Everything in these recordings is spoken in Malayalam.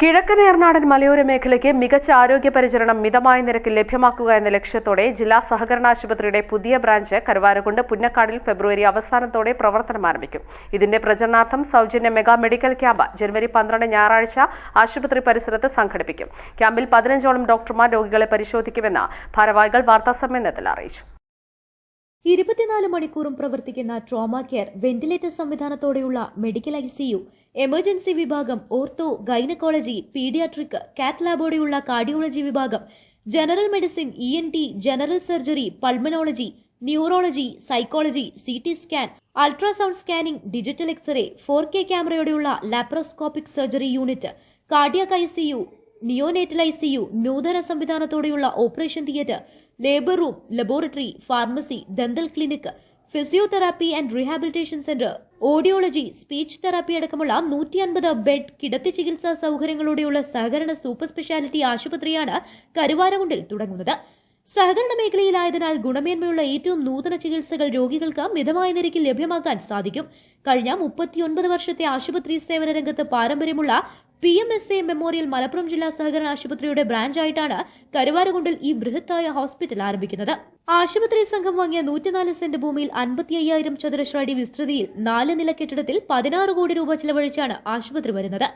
കിഴക്കൻ ഏർനാടൻ മലയോര മേഖലയ്ക്ക് മികച്ച ആരോഗ്യ പരിചരണം മിതമായ നിരക്കിൽ ലഭ്യമാക്കുക എന്ന ലക്ഷ്യത്തോടെ ജില്ലാ സഹകരണ ആശുപത്രിയുടെ പുതിയ ബ്രാഞ്ച് കരുവാരകുണ്ട് പുന്നക്കാടിൽ ഫെബ്രുവരി അവസാനത്തോടെ പ്രവർത്തനം ആരംഭിക്കും. ഇതിന്റെ പ്രചരണാർത്ഥം സൗജന്യ മെഗാ മെഡിക്കൽ ക്യാമ്പ് ജനുവരി പന്ത്രണ്ട് ഞായറാഴ്ച ആശുപത്രി പരിസരത്ത് സംഘടിപ്പിക്കും. ക്യാമ്പിൽ പതിനഞ്ചോളം ഡോക്ടർമാർ രോഗികളെ പരിശോധിക്കുമെന്ന് ഭാരവാഹികൾ വാർത്താസമ്മേളനത്തിൽ അറിയിച്ചു. ഇരുപത്തിനാല് മണിക്കൂറും പ്രവർത്തിക്കുന്ന ട്രോമ കെയർ വെന്റിലേറ്റർ സംവിധാനത്തോടെയുള്ള മെഡിക്കൽ ഐസിയു സിയു എമർജൻസി വിഭാഗം ഓർത്തോ ഗൈനക്കോളജി പീഡിയാട്രിക് കാത്ത് ലാബോടെയുള്ള കാർഡിയോളജി വിഭാഗം general medicine E N T general surgery pulmonology neurology psychology C T scan ultrasound scanning digital X ray four K ക്യാമറയോടെയുള്ള laparoscopic surgery unit cardiac I neonatal I നൂതന സംവിധാനത്തോടെയുള്ള operation theatre labour room laboratory pharmacy dental clinic physiotherapy and rehabilitation centre audiology speech therapy അടക്കമുള്ള നൂറ്റി അൻപത് ബെഡ് കിടത്തി ചികിത്സാ സൗകര്യങ്ങളോടെയുള്ള സഹകരണ സൂപ്പർ സ്പെഷ്യാലിറ്റി ആശുപത്രിയാണ് കരുവാരകുണ്ടിൽ തുടങ്ങുന്നത്. സഹകരണ മേഖലയിലായതിനാൽ ഗുണമേന്മയുള്ള ഏറ്റവും നൂതന ചികിത്സകൾ രോഗികൾക്ക് മിതമായ നിരക്കിൽ ലഭ്യമാക്കാൻ സാധിക്കും. കഴിഞ്ഞ മുപ്പത്തിയൊൻപത് വർഷത്തെ ആശുപത്രി സേവന രംഗത്ത് പാരമ്പര്യമുള്ള P M S A memorial Malappuram ജില്ലാ സഹകരണ ആശുപത്രിയുടെ ബ്രാഞ്ചായിട്ടാണ് കരുവാരകുണ്ടിൽ ഈ ബൃഹത്തായ ഹോസ്പിറ്റൽ ആരംഭിക്കുന്നത്. ആശുപത്രി സംഘം വാങ്ങിയ നൂറ്റിനാല് സെന്റ് ഭൂമിയിൽ അൻപത്തി അയ്യായിരം ചതുരശ്ര അടി വിസ്തൃതിയിൽ നാല് നില കെട്ടിടത്തിൽ പതിനാറ് കോടി രൂപ ചിലവഴിച്ചാണ് ആശുപത്രി വരുന്നത്.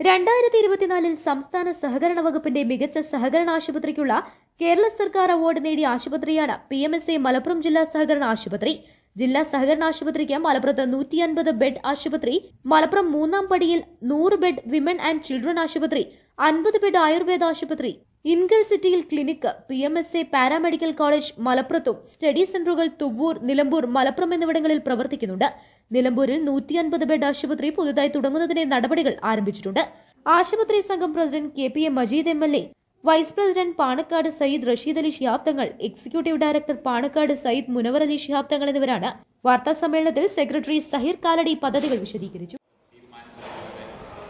രണ്ടായിരത്തി ഇരുപത്തിനാലിൽ സംസ്ഥാന സഹകരണ വകുപ്പിന്റെ മികച്ച സഹകരണ ആശുപത്രിക്കുള്ള കേരള സർക്കാർ അവാർഡ് നേടിയ ആശുപത്രിയാണ് P M S A Malappuram ജില്ലാ സഹകരണ ആശുപത്രി. ജില്ലാ സഹകരണ ആശുപത്രിക്ക് മലപ്പുറത്ത് നൂറ്റി അൻപത് ബെഡ് ആശുപത്രി മലപ്പുറം മൂന്നാം പടിയിൽ നൂറ് ബെഡ് വിമൻ ആൻഡ് ചിൽഡ്രൻ ആശുപത്രി അൻപത് ബെഡ് ആയുർവേദ ആശുപത്രി. ഇൻഗൽ സിറ്റിയിൽ clinic P M S A paramedical college മലപ്പുറത്തും സ്റ്റഡി സെന്ററുകൾ തുവ്വൂർ നിലമ്പൂർ മലപ്പുറം എന്നിവിടങ്ങളിൽ പ്രവർത്തിക്കുന്നുണ്ട്. നിലമ്പൂരിൽ നൂറ്റി അൻപത് ബെഡ് ആശുപത്രി പുതുതായി തുടങ്ങുന്നതിന് നടപടികൾ ആരംഭിച്ചിട്ടുണ്ട്. ആശുപത്രി സംഘം president K P A Majeed M L A vice president Panakkad Sayyid Rasheed Ali Shihab Thangal executive director Panakkad Sayyid Munavar Ali Shihab Thangal എന്നിവരാണ് വാർത്താ സമ്മേളനത്തിൽ സെക്രട്ടറി സഹീർ കാലടി പദ്ധതികൾ വിശദീകരിച്ചു.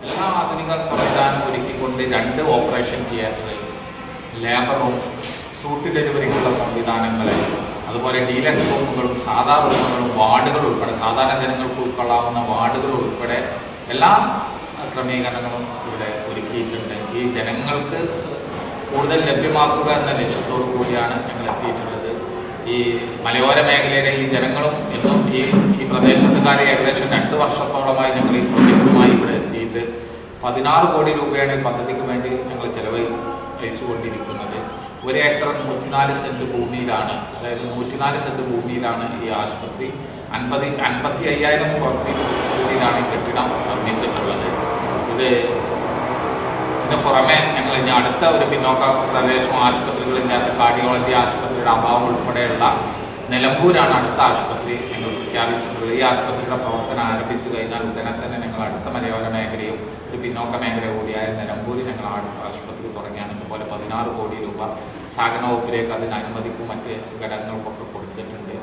എല്ലാ ആധുനിക സംവിധാനം ഒരുക്കിക്കൊണ്ട് രണ്ട് ഓപ്പറേഷൻ തിയേറ്ററുകൾ ലേബറും സൂട്ട് ഡെലിവറിക്കുള്ള സംവിധാനങ്ങൾ അതുപോലെ ഡീലക്സ് റൂമുകളും സാധാ റൂമുകളും വാർഡുകൾ ഉൾപ്പെടെ സാധാരണ ജനങ്ങൾക്ക് ഉൾക്കൊള്ളാവുന്ന വാർഡുകൾ ഉൾപ്പെടെ എല്ലാ ക്രമീകരണങ്ങളും ഇവിടെ ഒരുക്കിയിട്ടുണ്ട്. ഈ ജനങ്ങൾക്ക് കൂടുതൽ ലഭ്യമാക്കുക എന്ന ലക്ഷ്യത്തോടു കൂടിയാണ് ഞങ്ങൾ എത്തിയിട്ടുള്ളത്. ഈ മലയോര മേഖലയിലെ ഈ ജനങ്ങളും ഇന്നും ഈ ഈ പ്രദേശത്തുകാരെ ഏകദേശം രണ്ട് വർഷത്തോളമായി ഞങ്ങൾ ഈ പ്രോജക്റ്റുമായി ഇവിടെ എത്തിയിട്ട് പതിനാറ് കോടി രൂപയാണ് പദ്ധതിക്ക് വേണ്ടി ഞങ്ങൾ ചെലവഴിച്ചുകൊണ്ടിരിക്കുന്നത് ഒരു ഏക്കർ നൂറ്റിനാല് സെന്റ് ഭൂമിയിലാണ് അതായത് നൂറ്റിനാല് സെന്റ് ഭൂമിയിലാണ് ഈ ആശുപത്രി. അൻപത് അൻപത്തി അയ്യായിരം സ്ക്വയർ ഫീറ്റ് വിസ്തൃതിയിലാണ് ഈ കെട്ടിടം നിർമ്മിച്ചിട്ടുള്ളത്. ഇത് ഇതിന് പുറമെ ഇനി അടുത്ത ഒരു പിന്നോക്ക പ്രദേശം ആശുപത്രികളില്ലാത്ത കാർഡിയോളജി ആശുപത്രിയുടെ അഭാവം ഉൾപ്പെടെയുള്ള നിലമ്പൂരാണ് അടുത്ത ആശുപത്രി ഞങ്ങൾ പ്രഖ്യാപിച്ചിട്ടുള്ളത്. ഈ ആശുപത്രിയുടെ പ്രവർത്തനം ആരംഭിച്ചു കഴിഞ്ഞാൽ ഉടനെ തന്നെ ഞങ്ങൾ അടുത്ത മലയോര മേഖലയും ഒരു പിന്നോക്ക മേഖല കൂടിയായ നിലമ്പൂർ ഞങ്ങൾ ആശുപത്രി തുടങ്ങിയാണ്. ഇതുപോലെ പതിനാറ് കോടി രൂപ സാഗന വകുപ്പിലേക്ക് അതിന് അനുമതിക്കും മറ്റ് ഘടകങ്ങൾക്കൊക്കെ കൊടുത്തിട്ടുണ്ട്.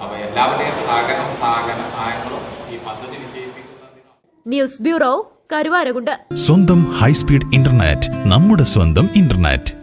അപ്പോൾ എല്ലാവരുടെയും സഹകരണം സഹകരണ സഹായങ്ങളും ഈ പദ്ധതി വിജയിപ്പിക്കുന്നതിന് ന്യൂസ് ബ്യൂറോ കരുവാരകുണ്ട്. സ്വന്തം ഹൈസ്പീഡ് ഇന്റർനെറ്റ് നമ്മുടെ സ്വന്തം ഇന്റർനെറ്റ്.